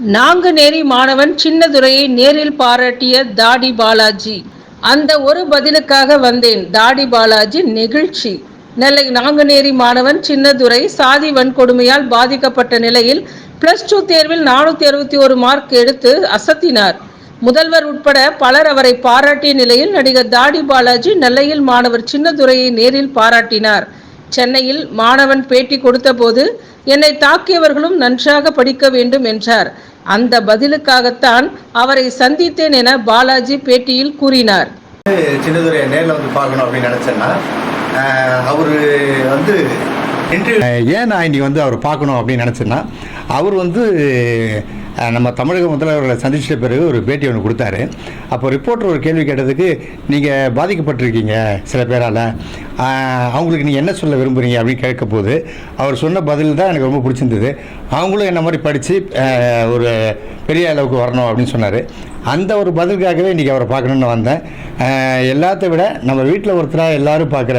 நாங்குநேரி மாணவன் சின்னதுரையை நேரில் பாராட்டிய தாடி பாலாஜி. அந்த ஒரு பதிலுக்காக வந்தேன். தாடி பாலாஜி நெகிழ்ச்சி. நெல்லை நாங்குநேரி மாணவன் சின்னதுரை சாதி வன்கொடுமையால் பாதிக்கப்பட்ட நிலையில் பிளஸ் டூ தேர்வில் நானூத்தி அறுபத்தி ஒரு மார்க் எடுத்து அசத்தினார். முதல்வர் உட்பட பலர் அவரை பாராட்டிய நிலையில் நடிகர் தாடி பாலாஜி நெல்லையில் மாணவர் சின்னதுரையை நேரில் பாராட்டினார். சென்னையில் மாணவன் பேட்டி கொடுத்தபோது என்னை தாக்கியவர்களும் நன்றாக படிக்க வேண்டும் என்றார். அந்த பதிலுக்காகத்தான் அவரை சந்தித்தேன் என பாலாஜி பேட்டியில் கூறினார். சின்னதுரை நேரில் வந்து பார்க்கணும் அப்படின்னு நினச்சேன்னா அவர் வந்து ஏன் நான் இன்றைக்கி வந்து அவர் பார்க்கணும் அப்படின்னு நினச்சேன்னா அவர் வந்து நம்ம தமிழக முதல்வர்களை சந்திச்சிட்ட பிறகு ஒரு பேட்டி ஒன்று கொடுத்தாரு. அப்போ ரிப்போர்ட்டர் ஒரு கேள்வி கேட்டதுக்கு நீங்கள் பாதிக்கப்பட்டிருக்கீங்க சில பேரால். அவங்களுக்கு நீங்கள் என்ன சொல்ல விரும்புகிறீங்க அப்படின்னு கேட்க போது அவர் சொன்ன பதில் தான் எனக்கு ரொம்ப பிடிச்சிருந்தது. அவங்களும் என்ன மாதிரி படித்து ஒரு பெரிய அளவுக்கு வரணும் அப்படின்னு சொன்னார். அந்த ஒரு பதிலுக்காகவே இன்றைக்கி அவரை பார்க்கணுன்னு வந்தேன். எல்லாத்த எல்லாத்தை விட நம்ம வீட்டில் ஒருத்தராக எல்லோரும் பார்க்குற